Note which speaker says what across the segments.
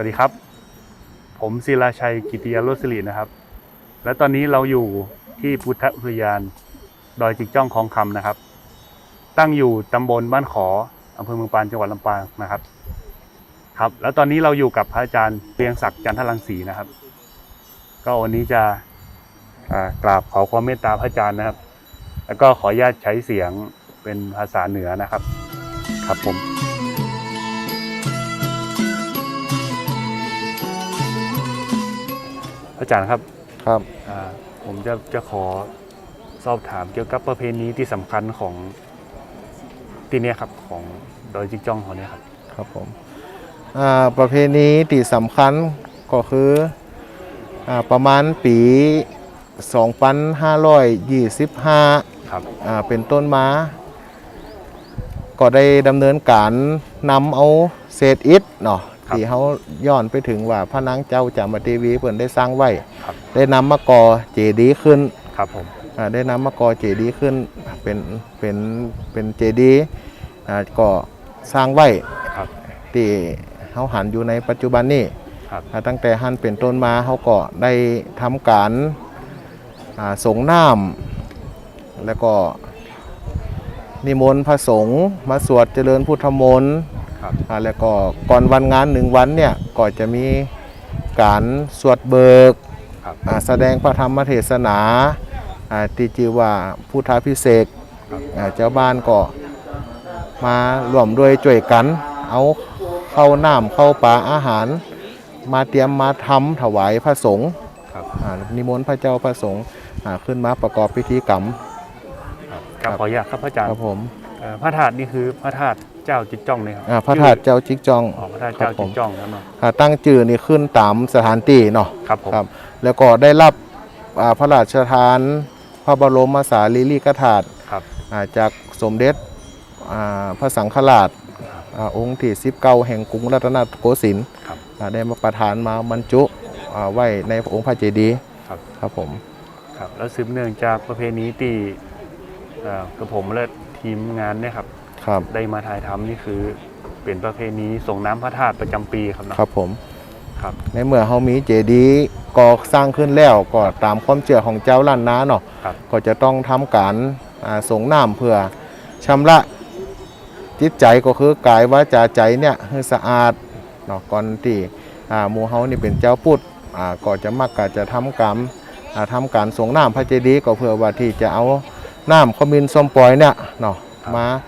Speaker 1: สวัสดีครับ ผมศิลาชัยกิติยาโรสลินะครับ และตอนนี้เราอยู่ที่พุทธอุทยาน ดอยจิกจ้องคลองคำนะครับ ตั้งอยู่ตำบลบ้านขออำเภอเมืองปานจังหวัดลำปางนะครับ ครับ แล้วตอนนี้เราอยู่กับพระอาจารย์เปียงศักดิ์จันทรังสีนะครับ ก็วันนี้จะกราบขอความเมตตาพระอาจารย์นะครับ แล้วก็ขออนุญาตใช้เสียงเป็นภาษาเหนือนะครับ ครับผม อาจารย์ครับ
Speaker 2: ครับ
Speaker 1: อ่าผมจะจะขอสอบถามเกี่ยวกับประเพณีที่สำคัญของที่เนี่ยครับของดอยจิกจ้องเขาเนี่ยครับ
Speaker 2: ครับผมอ่าประเพณีที่สำคัญก็คืออาประมาณปี 2525
Speaker 1: ครับ
Speaker 2: อ่าเป็นต้นมา ก็ได้ดำเนินการนำเอาเศษอิฐเนาะ ที่เขาย้อนไปถึงว่าพระนางเจ้าจามเทวีเพิ่นได้สร้างไว้
Speaker 1: ครับ
Speaker 2: ได้นำมาก่อเจดีย์ขึ้น
Speaker 1: ครับผม
Speaker 2: อ่าได้นำมากอเจดีย์ขึ้นเป็นเป็นเป็นเจดีย์อ่าก็สร้างไว้
Speaker 1: ครับ
Speaker 2: ที่เขาหันอยู่ในปัจจุบันนี้
Speaker 1: ครับ
Speaker 2: อ่าตั้งแต่หันเป็นต้นมาเขาก็ได้ทำการอ่าสงน้ำแล้วก็นิมนต์พระสงฆ์มาสวดเจริญพุทธมนต์
Speaker 1: ครับ
Speaker 2: อ่า แล้วก็ก่อนวันงานหนึ่งวันเนี่ยก็จะมีการสวดเบิก
Speaker 1: ครับ
Speaker 2: อ่าแสดงพระธรรมเทศนาอ่าที่ชื่อว่าพุทธาพิเศษก
Speaker 1: ครับ
Speaker 2: อ่าเจ้าบ้านก็มาร่วมด้วยช่วยกัน เอาเข้าวน้ำเข้าวปลาอาหาร มาเตรียมมาทำถวายพระสงฆ์
Speaker 1: ครับ
Speaker 2: อ่านิมนต์พระเจ้าพระสงฆ์อ่าขึ้นมาประกอบพิธีกรรม
Speaker 1: ครับครับขออนุญาตครับพระอาจารย์
Speaker 2: ครับผม
Speaker 1: เอ่อพระธาตุนี่คือพระธาตุ เจ้าจิกจ้องเลยครับ
Speaker 2: อ่าพระธาตุเจ้าจิกจอง
Speaker 1: อ๋อพระธาตุเจ้า
Speaker 2: ครับผ
Speaker 1: จิ
Speaker 2: ม
Speaker 1: กจ้องครับเนาะ
Speaker 2: อ่าตั้งชื่อนี่ขึ้นตามสถานที่เนาะ
Speaker 1: ครับผม
Speaker 2: ครับ แล้วก็ได้รับอ่าพระราชทาน พระบรมสารีริกธาตุ
Speaker 1: ครับ
Speaker 2: อ่าจากสมเด็จอ่าพระสังฆราชอ่าองค์ที่สิบเก้าแห่งกรุงรัตนโกสินทร์
Speaker 1: ครับ
Speaker 2: อ่าได้มาประทานมาบรรจุอ่าไว้ในองค์พระเจดีย์
Speaker 1: ครับ
Speaker 2: ครับผม
Speaker 1: ครับ แล้วสืบเนื่องจากประเพณีที่เอ่อกับผมและทีมงานเนี่ยครับ
Speaker 2: ครับ
Speaker 1: ได้มาถ่ายทำนี่คือเป็นประเพณีส่งน้ำพระธาตุประจำปีครับเนาะ
Speaker 2: ครับผม
Speaker 1: ครับ
Speaker 2: ในเมื่อเฮามีเจดีย์ก่อสร้างขึ้นแล้วก็ตามความเชื่อของเจ้าล้านนาเนาะ
Speaker 1: ครับ
Speaker 2: ก็จะต้องทำการอ่าส่งน้ำเพื่อชำระจิตใจก็คือกายวาจาใจเนี่ยให้สะอาดเนาะก่อนที่อ่าหมู่เฮานี่เป็นเจ้าพุทธอ่าก็จะมักก็จะทำกรรมอ่าทำการส่งน้ำพระเจดีย์ก็เพื่อว่าที่จะเอาน้ำขมินส้มปล่อยเนี่ยเนาะ
Speaker 1: ครับ
Speaker 2: มาอ่า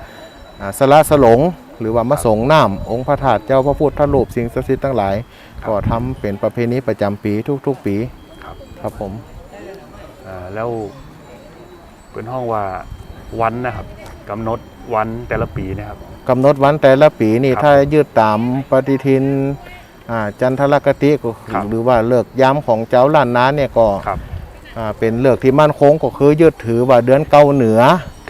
Speaker 2: สละสลงหรือว่ามาส่งน้ำองค์พระธาตุเจ้าพระพุทธรูปสิ่งศักดิ์สิทธิ์ทั้งหลายก็ทำเป็นประเพณีประจำปีทุกๆปี
Speaker 1: ครับ
Speaker 2: ครับผม
Speaker 1: เอ่อแล้วเป็นห้องว่าวันนะครับกำหนดวันแต่ละปีนะครับ
Speaker 2: กำหนดวันแต่ละปีนี่
Speaker 1: ครับ
Speaker 2: ถ้ายืดตามปฏิทินอ่าจันทรคติก็คือ
Speaker 1: ครับ
Speaker 2: หรือว่าเลิกย้ำของเจ้าล้านนาเนี่ยก็
Speaker 1: ครับ
Speaker 2: อ่าเป็นเลิกที่มั่นคงก็คือยืดถือว่าเดือนเก้าเหนือ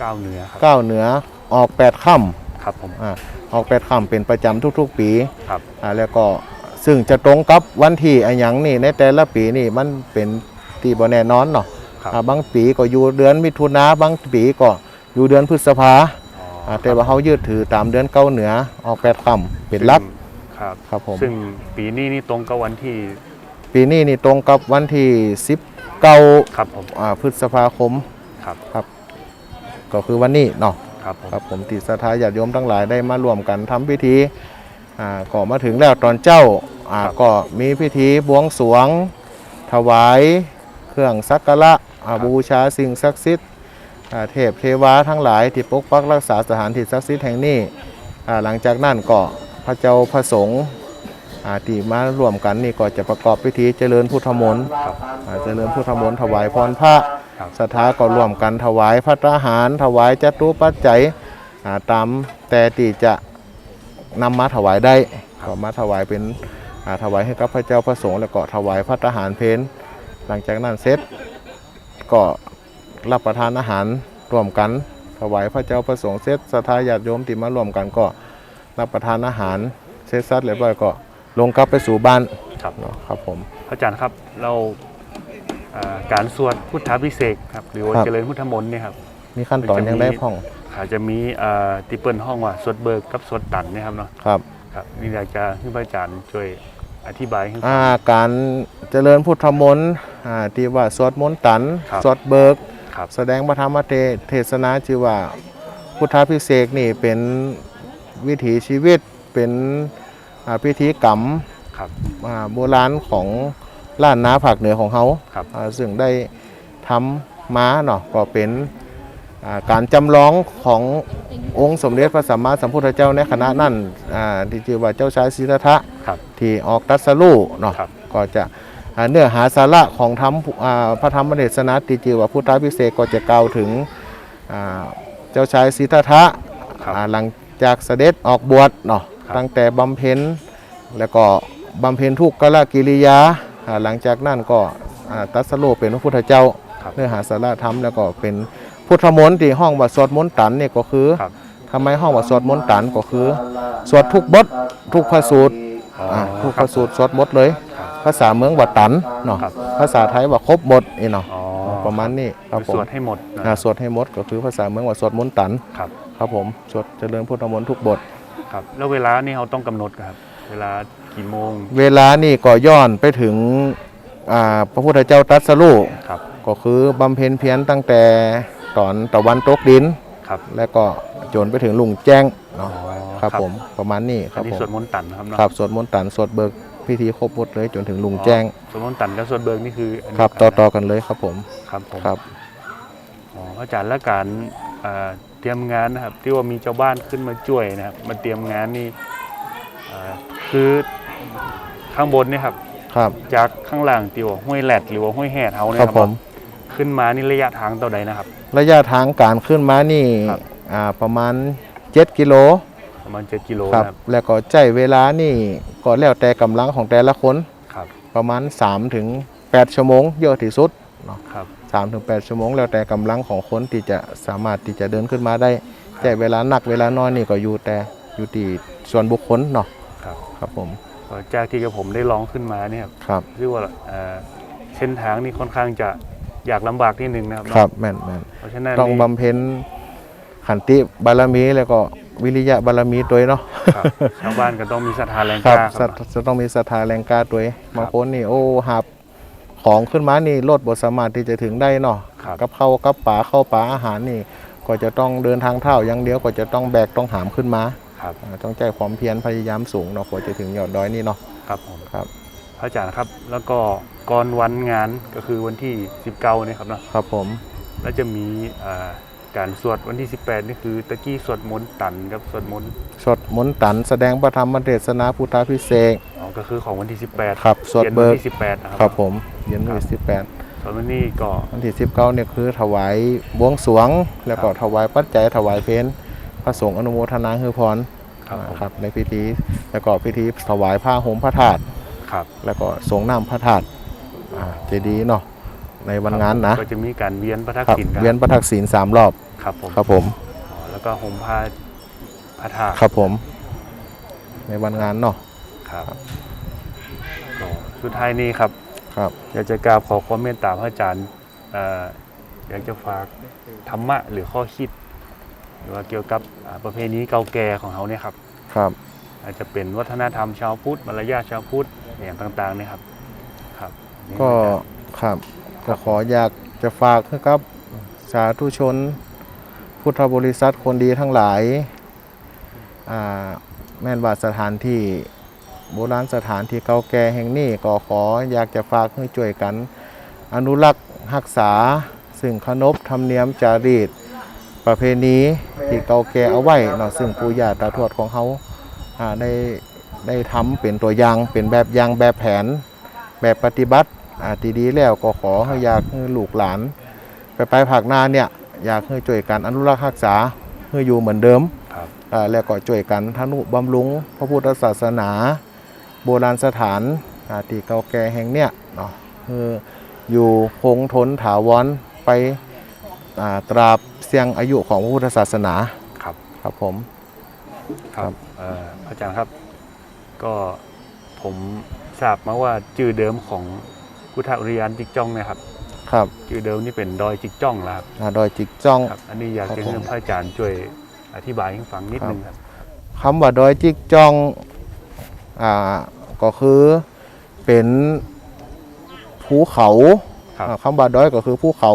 Speaker 1: ก้าวเหนือครับ
Speaker 2: เก้าเหนือ ออกแปดค่
Speaker 1: ครับผมำ
Speaker 2: อ่าออกแปดค่ำเป็นประจำทุกๆปี
Speaker 1: ครับ
Speaker 2: อ่าแล้วก็ซึ่งจะตรงกับวันที่อะหยังนี่ในแต่ละปีนี่มันเป็นตีบ่แน่นอนเนาะ
Speaker 1: ครับ
Speaker 2: อ่าบางปีก็อยู่เดือนมิถุนาบางปีก็อยู่เดือนพฤษภา
Speaker 1: อ๋อ
Speaker 2: อ่าแต่ว่าเขายืดถือตามเดือนเก้าเหนือออกแปดค่ำเป็นหลัก
Speaker 1: ซึ่งครับ
Speaker 2: ครับผม
Speaker 1: ซึ่งปีนี้นี่ตรงกับวันที่
Speaker 2: ปีนี้นี่ตรงกับวันที่ 19
Speaker 1: ครับผม
Speaker 2: อ่าพฤษภาคม
Speaker 1: ครับ
Speaker 2: ก็คือวันนี้เนาะ
Speaker 1: ครับผม
Speaker 2: ครับผมติสถาญาติโยมทั้งหลายได้มาร่วมกันทำพิธีอ่าก็มาถึงแล้วตอนเจ้าอ่าก็มีพิธีบวงสรวง ถวาย เครื่องสักการะอ่าบูชาสิ่งศักดิ์สิทธิ์อ่าเทพเทวาทั้งหลายที่ปกปักรักษาสถานที่ศักดิ์สิทธิ์แห่งนี้อ่าหลังจากนั้นก็พระเจ้าพระสงฆ์อ่า ที่มาร่วมกันนี่ก็จะประกอบพิธีเจริญพุทธมนต์
Speaker 1: ครับ
Speaker 2: อ่าเจริญพุทธมนต์ถวายพรพระ
Speaker 1: ครับ
Speaker 2: ศรัทธาก็ร่วมกันถวายพระทหาร ถวายจตุปัจจัยอ่าตามแต่ที่จะนำมาถวายได้ก็มาถวายเป็นอ่าถวายให้กับพระเจ้าพระสงฆ์แล้วก็ถวายพระทหารเพนหลังจากนั้นเสร็จก็รับประทานอาหารร่วมกัน ถวายพระเจ้าพระสงฆ์เสร็จศรัทธาญาติโยมที่มาร่วมกันก็รับประทานอาหารเสร็จสัดเรียบร้อยก็ ลงกลับไปสู่บ้าน
Speaker 1: ครับ
Speaker 2: เนาะครับผม
Speaker 1: พระอาจารย์ครับเราอ่าการสวดพุทธาพิเศษกครับหรือว่า
Speaker 2: ครับ
Speaker 1: เจริญพุทธมนต์เนี่ยครับ
Speaker 2: มีขั้นตอนยังได้พ่อง
Speaker 1: อาจจะมีอ่าติเปิลห้องว่าสวดเบิกกับสวดตันเนะครับเนาะ
Speaker 2: ครับ
Speaker 1: ครับนี่อยากจะให้พระอาจารย์ช่วยอธิบายให้ฟัง
Speaker 2: อ่าการเจริญพุทธมนต์อ่าที่ว่าสวดมนต์ตัน
Speaker 1: ครับ
Speaker 2: สวดเบิก
Speaker 1: ครับ
Speaker 2: แสดงพระธรรมเทเทศนาชื่อว่าพุทธพิเศษกนี่เป็นวิถีชีวิตเป็นอ่า พิธีกรรม
Speaker 1: ครับ
Speaker 2: อ่าโบราณของล้านนาภาคเหนือของเขา
Speaker 1: ครับ
Speaker 2: อ่าซึ่งได้ทำมาเนาะก็เป็นอ่าการจำลองขององค์สมเด็จพระสัมมาสัมพุทธเจ้าในคณะนั้นอ่าที่ชื่อว่าเจ้าชายสิทธัตถะ
Speaker 1: ครับ
Speaker 2: ที่ออกตรัสรู้เนาะ
Speaker 1: ครับ
Speaker 2: ก็จะอ่าเนื้อหาสาระของธรรมอ่าพระธรรมเทศนาที่ชื่อว่าพุทธพิเศษกก็จะกล่าวถึงอ่าเจ้าชายสิทธัตถะ
Speaker 1: ครับ
Speaker 2: อ่าหลังจากเสด็จออกบวชเนาะ
Speaker 1: ครับ
Speaker 2: ตั้งแต่บำเพ็ญแล้วก็บำเพ็ญทุกขละกิริยาอ่าหลังจากนั้นก็อ่าตรัสรู้เป็นพระพุทธเจ้า
Speaker 1: ครับ
Speaker 2: เนื้อหาสาระธรรมแล้วก็เป็นพุทธมนต์ที่ห้องว่าสวดมนต์ตันเนี่ยก็คือ
Speaker 1: ครับ
Speaker 2: ทำไมห้องว่าสวดมนต์ตันก็คือสวดทุกบททุกพระสูตร
Speaker 1: อ๋ออ่า
Speaker 2: ทุกพระสูตรสวดหมดเลย
Speaker 1: ครับ
Speaker 2: ภาษาเมืองว่าตันเนาะ
Speaker 1: ครับ
Speaker 2: ภาษาไทยว่าครบหมดนี่เนาะ
Speaker 1: อ๋อ
Speaker 2: ประมาณนี้ครับผ
Speaker 1: ส
Speaker 2: ม
Speaker 1: วดให้หมดนะ
Speaker 2: อ่าสวดให้หมดก็คือภาษาเมืองว่าสวดมนต์ตัน
Speaker 1: ครับ
Speaker 2: ครับผมสวดเจริญพุทธมนต์ทุกบท
Speaker 1: ครับแล้วเวลานี่เขาต้องกำหนดครับ เวลากี่โมง
Speaker 2: เวลานี่ก็ย้อนไปถึงอ่าพระพุทธเจ้าตรัสรู้
Speaker 1: ครับ
Speaker 2: ก็คือบำเพ็ญเพียรตั้งแต่ตอนตะวันตกดิน
Speaker 1: ครับ
Speaker 2: แล้วก็จนไปถึงลุงแจ้ง
Speaker 1: อ๋อ
Speaker 2: เนาะครับ ผมประมาณนี้ค
Speaker 1: อั
Speaker 2: รั
Speaker 1: น
Speaker 2: บ
Speaker 1: นี้
Speaker 2: ผม
Speaker 1: สวดมนต์ตันนะครับเนาะ
Speaker 2: ครับสวดมนต์ตันสวดเบิกพิธีครบหมดเลยจนถึงลุงแจ้ง
Speaker 1: สวดมนต์ตันกับสวดเบิกนี่คืออันเดียว
Speaker 2: ครับ
Speaker 1: กัน
Speaker 2: ต่อ
Speaker 1: นะ
Speaker 2: ต่อกันเลยครับผม
Speaker 1: ครับผม
Speaker 2: ครับ
Speaker 1: อ๋อพระอาจารย์และการ เอ่อเตรียมงานนะครับที่ว่ามีเจ้าบ้านขึ้นมาช่วยนะครับมาเตรียมงานนี่เอ่อคือข้างบนเนี่ยครับ
Speaker 2: ครับ
Speaker 1: จากข้างล่างที่ว่าห้วยแหลดหรือว่าห้วยแหดเฮาเนี่ย
Speaker 2: ครับผม
Speaker 1: ขึ้นมานี่ระยะทางเท่าใดนะครับ
Speaker 2: ระยะทางการขึ้นมานี่
Speaker 1: ครับ
Speaker 2: อ่าประมาณ 7 กิโล
Speaker 1: ประมาณ 7 กิโล
Speaker 2: ครับ
Speaker 1: นะครับ
Speaker 2: แล้วก็ใจเวลานี่ก็แล้วแต่กำลังของแต่ละคน
Speaker 1: ครับ
Speaker 2: ประมาณ3ถึง8ชั่วโมงเยอะที่สุด
Speaker 1: ครับ
Speaker 2: 3ถึง8ชั่วโมงแล้วแต่กำลังของคนที่จะสามารถที่จะเดินขึ้นมาได้ แต่เวลาหนักเวลาน้อยนี่ก็อยู่แต่อยู่ที่ส่วนบุคคลเนาะ
Speaker 1: ครับ
Speaker 2: ครับผม
Speaker 1: ก็จากที่กับผมได้ลองขึ้นมาเนี่ยครับ
Speaker 2: ครับ
Speaker 1: เรียกว่าเอ่อเส้นทางนี่ค่อนข้างจะอยากลำบากนิดนึงนะครับ
Speaker 2: ครับแม่นแม่น
Speaker 1: เพราะฉะนั้น
Speaker 2: ต้อง
Speaker 1: นี่
Speaker 2: บำเพ็ญขันติบารมีแล้วก็วิริยะบารมีตัวเนาะ
Speaker 1: ครับชาวบ้านก็ต้องมีศรัทธาแรง
Speaker 2: ค
Speaker 1: ก
Speaker 2: รับ
Speaker 1: ล้าค
Speaker 2: จะ
Speaker 1: รับ
Speaker 2: จะต้องมีศรัทธาแรงกล้าตัวเองบางคนนี่โอ้หับ ของขึ้นมานี่รถบทสามารถที่จะถึงได้เนาะ
Speaker 1: ครับ
Speaker 2: กับเข้าวกับป่าเข้าป่าอาหารนี่ ก็จะต้องเดินทางเท้าอย่างเดียวก็จะต้องแบกต้องหามขึ้นมา
Speaker 1: ครับ
Speaker 2: อ่าต้องใจความเพียรพยายามสูงเนาะกว่าจะถึงยอดดอยนี่เนาะ
Speaker 1: ครับผม
Speaker 2: ครับ
Speaker 1: พระอาจารย์ครับ แล้วก็ก่อนวันงานก็คือวันที่ 19เนี่ยครับเนาะ
Speaker 2: ครับผม
Speaker 1: แล้วจะมีอ่าการสวดวันที่ 18 นี่คือตะกี้สวดมนต์ตันกับสวดมนต์
Speaker 2: สวดมนต์ตันแสดงพระธรรมเทศนาพุทธพิเศษก
Speaker 1: อ๋อ ก็คือของวันที่ 18
Speaker 2: ครับสวด
Speaker 1: ย็น
Speaker 2: เบิ
Speaker 1: วัน
Speaker 2: ก
Speaker 1: ที่18นะครับ
Speaker 2: ครับผมเย็นวันที่สิบแปด
Speaker 1: ส่วนวันนี้ก็
Speaker 2: วันที่สิบเก้าเนี่ยคือถวายบวงสรวง แล้วก็
Speaker 1: ครับ
Speaker 2: ถวายปัจจัยถวายเพลพระสงฆ์อนุโมทนาฮือพร
Speaker 1: ครับผม
Speaker 2: ครับในพิธีแล้วก็พิธีถวายผ้าห่มพระธาตุ
Speaker 1: ครับ
Speaker 2: แล้วก็สงน้ำพระธาตุอ่าเจดีย์เนาะในวันงานนะ
Speaker 1: ก็จะมีการเวียนพระทัก
Speaker 2: ครับ
Speaker 1: ษิณกั
Speaker 2: เวียนพระทักษิณสามรอบ
Speaker 1: ครับผม
Speaker 2: ครับผม
Speaker 1: อ๋อแล้วก็ห่มผ้าพระธาตุ
Speaker 2: ครับผม ในวันงานเนาะ
Speaker 1: ครับก็สุดท้ายนี้ครับ
Speaker 2: ครับ
Speaker 1: อยากจะกราบขอความเมตตาพระอาจารย์เอ่ออยากจะฝากธรรมะหรือข้อคิด หรือว่าเกี่ยวกับอ่าประเพณีเก่าแก่ของเขาเนี่ยครับ
Speaker 2: ครับ
Speaker 1: อาจจะเป็นวัฒนธรรมชาวพุทธมารยาทชาวพุทธอย่างต่างๆเนี่ยครับ ครับนี่
Speaker 2: ก็
Speaker 1: ครับ
Speaker 2: ครับก็ขออยากจะฝากให้กับ สาธุชน พุทธบริษัทคนดีทั้งหลายอ่าแม่นว่าสถานที่ โบราณสถานที่เก่าแก่แห่งนี้ก็ขออยากจะฝากให้ช่วยกัน อนุรักษ์รักษาซึ่งขนบธรรมเนียมจารีตประเพณีที่เก่าแก่เอาไว้เนาะซึ่งปู่ย่าตาทวดของเขาได้ได้ทำเป็นตัวอย่างเป็นแบบอย่างแบบแผนแบบปฏิบัติทีดีแล้วก็ขอให้อยากให้ลูกหลาน ไปไปภาคนาเนี่ยอยากให้ช่วยกันอนุรักษ์รักษาให้อยู่เหมือนเดิมแล้วก็ช่วยกันทนุบำรุงพระพุทธศาสนา โบราณสถานอ่าที่เก่าแก่แห่งเนี่ยเนาะคืออยู่คงทนถาวรไปอ่าตราบเสียงอายุของพระพุทธศาสนา
Speaker 1: ครับ
Speaker 2: ครับผม
Speaker 1: ครับเอ่อพระอาจารย์ครับก็ผมทราบมาว่าชื่อเดิมของพุทธอุทยานจิกจ้องเนะครับ
Speaker 2: ครับ
Speaker 1: ชื่อเดิมนี่เป็นดอยจิกจ้องแล้วครับ
Speaker 2: อ่าดอยจิกจ้อง
Speaker 1: ครับอันนี้อยาก
Speaker 2: ครับ
Speaker 1: จะ
Speaker 2: ผม
Speaker 1: ให้พระอาจารย์ช่วยอธิบายให้ฟังนิดนึงครับ
Speaker 2: คำว่าดอยจิกจ้อง อ่าก็คือเป็นภูเขา
Speaker 1: ครับ
Speaker 2: อ่าคำว่าดอยก็คือภูเขา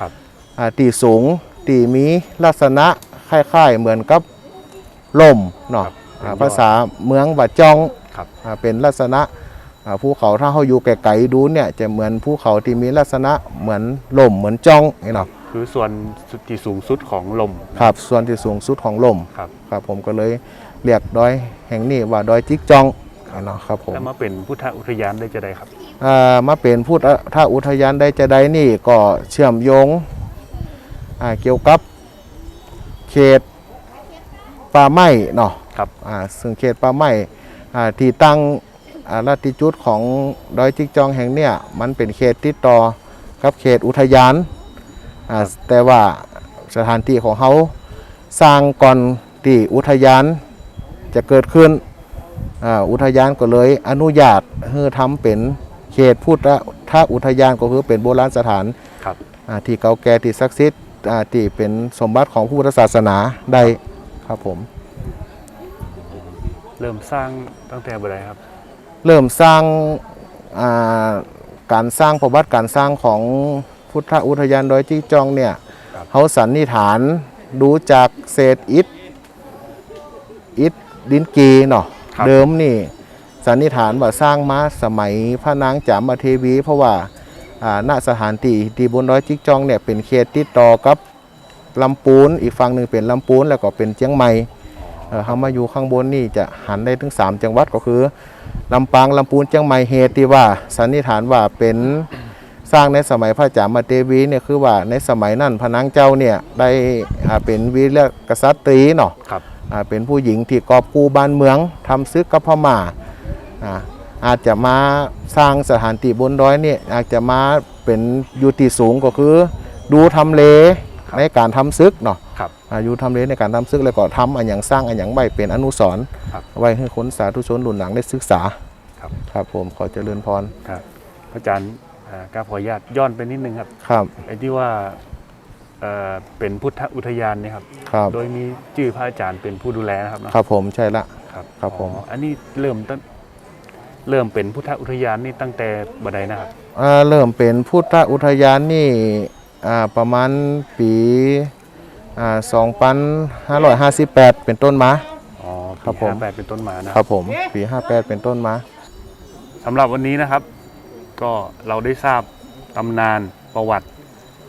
Speaker 1: ครับ
Speaker 2: อ่าตีสูงตีมีลักษณะคล้ายๆเหมือนกับลมเนาะ
Speaker 1: ครับ
Speaker 2: อ่า
Speaker 1: เป็นยอด
Speaker 2: ภาษาเมืองว่าจ้อง
Speaker 1: ครับ
Speaker 2: อ่าเป็นลักษณะอ่าภูเขาถ้าเขาอยู่ไกลๆดูเนี่ยจะเหมือนภูเขาที่มีลักษณะเหมือนลมเหมือนจ้องนี่เนาะ
Speaker 1: คือส่วนสุดที่สูงสุดของลมนะครับ
Speaker 2: ส่วนที่สูงสุดของลม
Speaker 1: ครับ
Speaker 2: ครับผมก็เลยเรียกดอยแห่งนี้ว่าดอยจิกจอง เนาะครับผม
Speaker 1: แล้วมาเป็นพุทธอุทยานได้จะได้ครับ
Speaker 2: อ่ามาเป็นพูดถ้าอุทยานใดจะใดนี่ก็เชื่อมโยงอ่าเกี่ยวกับเขตป่าไม้เนาะ
Speaker 1: ครับ
Speaker 2: อ่าซึ่งเขตป่าไม้อ่าที่ตั้งอ่าลัติจุดของดอยจิกจองแห่งเนี่ยมันเป็นเขตติดต่อกับเขตอุทยานอ่าแต่ว่าสถานที่ของเขาสร้างก่อนที่อุทยานจะเกิดขึ้น อ่าอุทยานก็เลยอนุญาตให้ทำเป็นเขตพุทธถ้าอุทยานก็คือเป็นโบราณสถาน
Speaker 1: ครับ
Speaker 2: อ่าที่เก่าแก่ที่ศักดิ์สิทธิ์อ่าที่เป็นสมบัติของพุทธศาสนาได้ครับผม
Speaker 1: เริ่มสร้างตั้งแต่เมื่อไรครับ
Speaker 2: เริ่มสร้างอ่าการสร้างประวัติการสร้างของพุทธอุทยานดอยจี้จองเนี่ย
Speaker 1: ครับ
Speaker 2: เขาสันนิษฐานดูจากเศษอิฐอิฐดินกีเนาะ
Speaker 1: ครับ
Speaker 2: เดิมนี่สันนิษฐานว่าสร้างมาสมัยพระนางจามเทวี เพราะว่าอ่าณสถานที่ที่บนดอยจิกจองเนี่ยเป็นเขตติดต่อกับลำปูน อีกฝั่งหนึ่งเป็นลำปูนแล้วก็เป็นเชียงใหม่เอ่อเขามาอยู่ข้างบนนี่จะหันได้ถึง 3 จังหวัดก็คือลำปางลำพูนเชียงใหม่เฮตุที่ว่าสันนิษฐานว่าเป็น สร้างในสมัยพระจามาเทวีเนี่ยคือว่าในสมัยนั้นพระนางเจ้าเนี่ยได้อ่าเป็นวีรกษัตรีเนาะ
Speaker 1: ครับ
Speaker 2: อ่า เป็นผู้หญิงที่กอบกู้บ้านเมืองทำซึกกับพม่าอ่าอาจจะมาสร้างสถานที่บนดอยเนี่ยอาจจะมาเป็นอยู่ที่สูงก็คือดูทำเล
Speaker 1: ครับ
Speaker 2: ในการทำซึกเนาะ
Speaker 1: ครับ
Speaker 2: อายุทำเลในการทำซึกแล้วก็ทำอันอย่างสร้างอันอย่างใบเป็นอนุสรณ์
Speaker 1: ครับ
Speaker 2: ไว้ให้คนสาธุชนรุ่นหลังได้ศึกษา
Speaker 1: ครับ
Speaker 2: ครับผมขอเจริญพร
Speaker 1: ครับพระอาจารย์อ่ากราบขออนุญาตย้อนไปนิดนึงครับ
Speaker 2: ครับ
Speaker 1: ไอ้ที่ว่า เอ่อเป็นพุทธอุทยานเนี่ยครับ
Speaker 2: ครับ
Speaker 1: โดยมีชื่อพระอาจารย์เป็นผู้ดูแลนะครับเนาะ
Speaker 2: ครับผมใช่ละ
Speaker 1: ครับ
Speaker 2: ครับผม
Speaker 1: อ๋ออันนี้เริ่มตั้งเริ่มเป็นพุทธอุทยานนี่ตั้งแต่บัดใดนะครับ
Speaker 2: อ่าเริ่มเป็นพุทธอุทยานนี่อ่าประมาณปีอ่า2558 เป็นต้นมา
Speaker 1: อ๋อ
Speaker 2: ครับ
Speaker 1: ปี
Speaker 2: ผม
Speaker 1: ห้าแปดเป็นต้นมานะครับ
Speaker 2: ครับผมปี 58 เป็นต้นมา
Speaker 1: สำหรับวันนี้นะครับ ก็เราได้ทราบตำนานประวัติ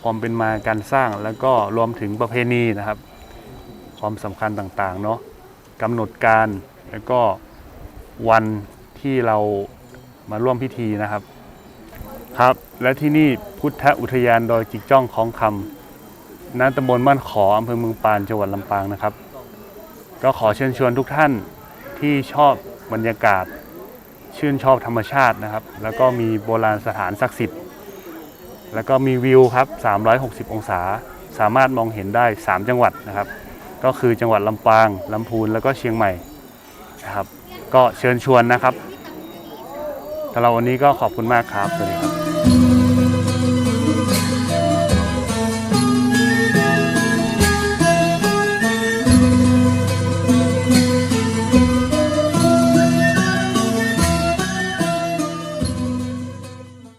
Speaker 1: ความเป็นมาการสร้างแล้วก็รวมถึงประเพณีนะครับ ความสำคัญต่างๆเนาะกำหนดการแล้วก็วันที่เรามาร่วมพิธีนะครับครับ และที่นี่พุทธอุทยานดอยจิกจ้องของคำณตำบลบ้านขออำเภอเมืองปานจังหวัดลำปางนะครับ ก็ขอเชิญชวนทุกท่านที่ชอบบรรยากาศ ชื่นชอบธรรมชาตินะครับ แล้วก็มีโบราณสถานศักดิ์สิทธิ์ แล้วก็มีวิวครับ 360 องศา สามารถมองเห็นได้ 3 จังหวัดนะครับ ก็คือจังหวัดลำปาง ลำพูน แล้วก็เชียงใหม่นะครับ ก็เชิญชวนนะครับสำหรับวันนี้ก็ขอบคุณมากครับ สวัสดีครับ